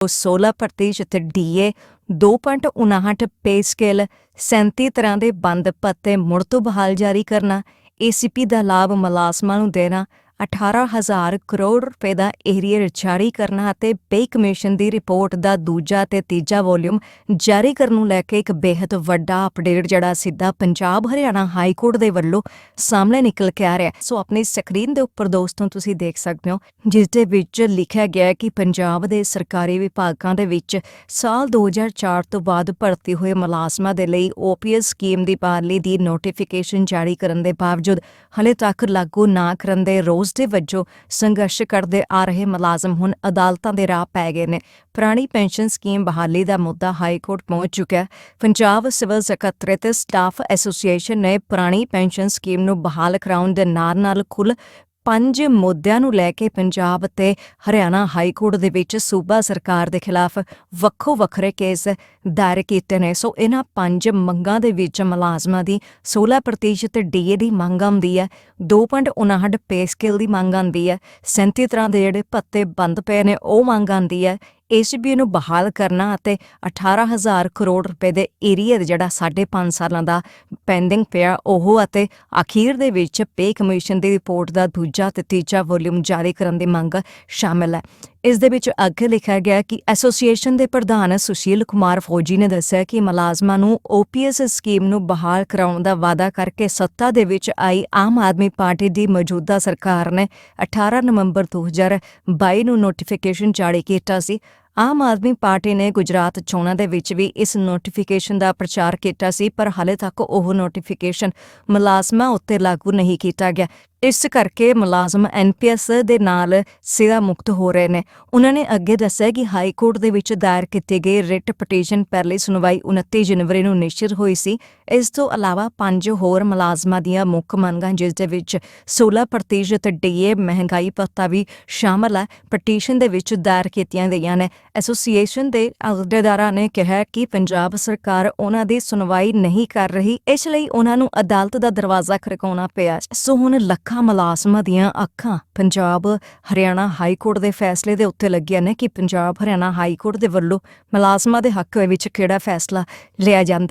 16% DA 2.59 pay scale 37 ਤਰ੍ਹਾਂ ਦੇ ਬੰਦ ਪੱਤੇ ਮੁੜ ਤੋਂ ਬਹਾਲ ਜਾਰੀ ਕਰਨਾ ਏਸੀਪੀ ਦਾ ਲਾਭ ਮੁਲਾਜ਼ਮਾਂ ਨੂੰ ਦੇਣਾ 18000 ਕਰੋੜ ਰੁਪਏ ਦਾ ਏਰੀਅਰ ਜਾਰੀ ਕਰਨਾ ਅਤੇ ਪੇ ਕਮਿਸ਼ਨ ਦੀ ਰਿਪੋਰਟ ਦਾ ਦੂਜਾ ਤੇ ਤੀਜਾ ਵੋਲਿਊਮ ਜਾਰੀ ਕਰਨ ਨੂੰ ਲੈ ਕੇ ਇੱਕ ਬੇहद ਵੱਡਾ ਅਪਡੇਟ ਜਿਹੜਾ ਸਿੱਧਾ ਪੰਜਾਬ, ਹਰਿਆਣਾ ਹਾਈ ਕੋਰਟ ਦੇ ਵੱਲੋਂ ਸਾਹਮਣੇ ਨਿਕਲ ਕੇ ਆ ਰਿਹਾ। ਸੋ ਆਪਣੀ ਸਕਰੀਨ ਦੇ ਉੱਪਰ ਦੋਸਤੋ, ਤੁਸੀਂ ਦੇਖ ਸਕਦੇ ਹੋ, ਜਿਸ ਦੇ ਵਿੱਚ ਲਿਖਿਆ ਗਿਆ ਹੈ ਕਿ ਪੰਜਾਬ ਦੇ ਸਰਕਾਰੀ ਵਿਭਾਗਾਂ ਦੇ ਵਿੱਚ ਸਾਲ 2004 ਤੋਂ ਬਾਅਦ ਭਰਤੀ ਹੋਏ ਮੁਲਾਜ਼ਮਾਂ ਦੇ ਲਈ ਓਪੀਐਸ ਸਕੀਮ ਦੀ ਬਹਾਲੀ ਦੀ ਨੋਟੀਫਿਕੇਸ਼ਨ ਜਾਰੀ ਕਰਨ ਦੇ ਬਾਵਜੂਦ ਹਲੇ ਤੱਕ ਲਾਗੂ ਨਾ ਕਰਨ ਦੇ ਰੋਸ ਦੇ ਵਜੋਂ ਸੰਘਰਸ਼ ਕਰਦੇ ਆ ਰਹੇ ਮੁਲਾਜ਼ਮ ਹੁਣ ਅਦਾਲਤਾਂ ਦੇ ਰਾਹ ਪੈ ਗਏ ਨੇ। ਪੁਰਾਣੀ ਪੈਨਸ਼ਨ ਸਕੀਮ ਬਹਾਲੀ ਦਾ ਮੁੱਦਾ ਹਾਈ ਕੋਰਟ ਪਹੁੰਚ ਚੁੱਕਿਆ ਪੰਜਾਬ ਸਿਵਲ ਸਕੱਤਰੇਤ ਸਟਾਫ ਐਸੋਸੀਏਸ਼ਨ ਨੇ ਪੁਰਾਣੀ ਪੈਨਸ਼ਨ ਸਕੀਮ ਨੂੰ ਬਹਾਲ ਕਰਾਉਣ ਦੇ ਨਾਲ ਨਾਲ ਕੁੱਲ ਪੰਜ ਮੁੱਦਿਆਂ ਨੂੰ ਲੈ ਕੇ ਪੰਜਾਬ ਅਤੇ ਹਰਿਆਣਾ ਹਾਈ ਕੋਰਟ ਦੇ ਵਿੱਚ ਸੂਬਾ ਸਰਕਾਰ ਦੇ ਖਿਲਾਫ ਵੱਖੋ ਵੱਖਰੇ ਕੇਸ ਦਾਇਰ ਕੀਤੇ ਨੇ। ਸੋ ਇਹਨਾਂ ਪੰਜ ਮੰਗਾਂ ਦੇ ਵਿੱਚ ਮੁਲਾਜ਼ਮਾਂ ਦੀ 16% ਡੀਏ ਦੀ ਮੰਗ ਆਉਂਦੀ ਹੈ 2.59 ਪੇ ਸਕੇਲ ਦੀ ਮੰਗ ਆਉਂਦੀ ਹੈ 37 ਤਰ੍ਹਾਂ ਦੇ ਜਿਹੜੇ ਭੱਤੇ ਬੰਦ ਪਏ ਨੇ, ਉਹ ਮੰਗ ਆਉਂਦੀ ਹੈ। ਏਸੀਬੀ ਨੂੰ ਬਹਾਲ ਕਰਨਾ ਅਤੇ 18000 ਕਰੋੜ ਰੁਪਏ ਦੇ ਏਰੀਆ ਜਿਹੜਾ 5.5 ਸਾਲਾਂ ਦਾ ਪੈਂਡਿੰਗ ਪਿਆ ਉਹ ਅਤੇ ਅਖੀਰ ਦੇ ਵਿੱਚ ਪੇ ਕਮਿਸ਼ਨ ਦੀ ਰਿਪੋਰਟ ਦਾ ਦੂਜਾ ਤੇ ਤੀਜਾ ਵੋਲਿਊਮ ਜਾਰੀ ਕਰਨ ਦੀ ਮੰਗ ਸ਼ਾਮਲ ਹੈ। ਇਸ ਦੇ ਵਿੱਚ ਅੱਗੇ ਲਿਖਿਆ ਗਿਆ ਕਿ ਐਸੋਸੀਏਸ਼ਨ ਦੇ ਪ੍ਰਧਾਨ ਸੁਸ਼ੀਲ ਕੁਮਾਰ ਫੌਜੀ ਨੇ ਦੱਸਿਆ ਕਿ ਮੁਲਾਜ਼ਮਾਂ ਨੂੰ ਓਪੀਐਸ ਸਕੀਮ ਨੂੰ ਬਹਾਲ ਕਰਾਉਣ ਦਾ ਵਾਅਦਾ ਕਰਕੇ ਸੱਤਾ ਦੇ ਵਿੱਚ ਆਈ ਆਮ ਆਦਮੀ ਪਾਰਟੀ ਦੀ ਮੌਜੂਦਾ ਸਰਕਾਰ ਨੇ 18 ਨਵੰਬਰ 2022 ਨੂੰ ਨੋਟੀਫਿਕੇਸ਼ਨ ਜਾਰੀ ਕੀਤਾ ਸੀ। ਆਮ ਆਦਮੀ ਪਾਰਟੀ ਨੇ ਗੁਜਰਾਤ ਚੋਣਾਂ ਦੇ ਵਿੱਚ ਵੀ ਇਸ ਨੋਟੀਫਿਕੇਸ਼ਨ ਦਾ ਪ੍ਰਚਾਰ ਕੀਤਾ ਸੀ, ਪਰ ਹਾਲੇ ਤੱਕ ਉਹ ਨੋਟੀਫਿਕੇਸ਼ਨ ਮੁਲਾਜ਼ਮਾਂ ਉੱਤੇ ਲਾਗੂ ਨਹੀਂ ਕੀਤਾ ਗਿਆ। ਇਸ ਕਰਕੇ ਮੁਲਾਜ਼ਮ ਐਨਪੀਐਸ ਦੇ ਨਾਲ ਸਿਰਾ ਮੁਕਤ ਹੋ ਰਹੇ ਨੇ। ਉਹਨਾਂ ਨੇ ਅੱਗੇ ਦੱਸਿਆ ਕਿ ਹਾਈ ਕੋਰਟ ਦੇ ਵਿੱਚ ਦਾਇਰ ਕੀਤੀ ਗਈ ਰਿਟ ਪਟੀਸ਼ਨ ਪਹਿਲੀ ਸੁਣਵਾਈ 29 ਜਨਵਰੀ ਨੂੰ ਨਿਸ਼ਚਿਤ ਹੋਈ ਸੀ। ਇਸ ਤੋਂ ਇਲਾਵਾ ਪੰਜ ਹੋਰ ਮੁਲਾਜ਼ਮਾਂ ਦੀਆਂ ਮੁੱਖ ਮੰਗਾਂ, ਜਿਸ ਦੇ ਵਿੱਚ 16% ਡੀਏ ਮਹਿੰਗਾਈ ਭੱਤਾ ਵੀ ਸ਼ਾਮਲ ਹੈ ਪਟੀਸ਼ਨ ਦੇ ਵਿੱਚ ਦਾਇਰ ਕੀਤੀਆਂ ਗਈਆਂ ਨੇ। ਐਸੋਸੀਏਸ਼ਨ ਦੇ ਅਹੁਦੇਦਾਰਾਂ ਨੇ ਕਿਹਾ ਕਿ ਪੰਜਾਬ ਸਰਕਾਰ ਉਹਨਾਂ ਦੀ ਸੁਣਵਾਈ ਨਹੀਂ ਕਰ ਰਹੀ, ਇਸ ਲਈ ਉਹਨਾਂ ਨੂੰ ਅਦਾਲਤ ਦਾ ਦਰਵਾਜ਼ਾ ਖੜਕਾਉਣਾ ਪਿਆ। ਸੋ ਹੁਣ ਲੱਖ ਮੁਲਾਜ਼ਮਾਂ ਦੀਆਂ ਅੱਖਾਂ। ਪੰਜਾਬ, ਹਰਿਆਣਾ ਹਾਈ ਕੋਰਟ ਦੇ ਫੈਸਲੇ ਦੇ ਉੱਤੇ ਲੱਗੀਆਂ ਨੇ ਕਿ ਪੰਜਾਬ, ਹਰਿਆਣਾ ਹਾਈ ਕੋਰਟ ਦੇ ਵੱਲੋਂ ਮੁਲਾਜ਼ਮਾਂ ਦੇ ਹੱਕ ਵਿੱਚ ਕਿਹੜਾ ਫੈਸਲਾ ਲਿਆ ਜਾਂਦਾ।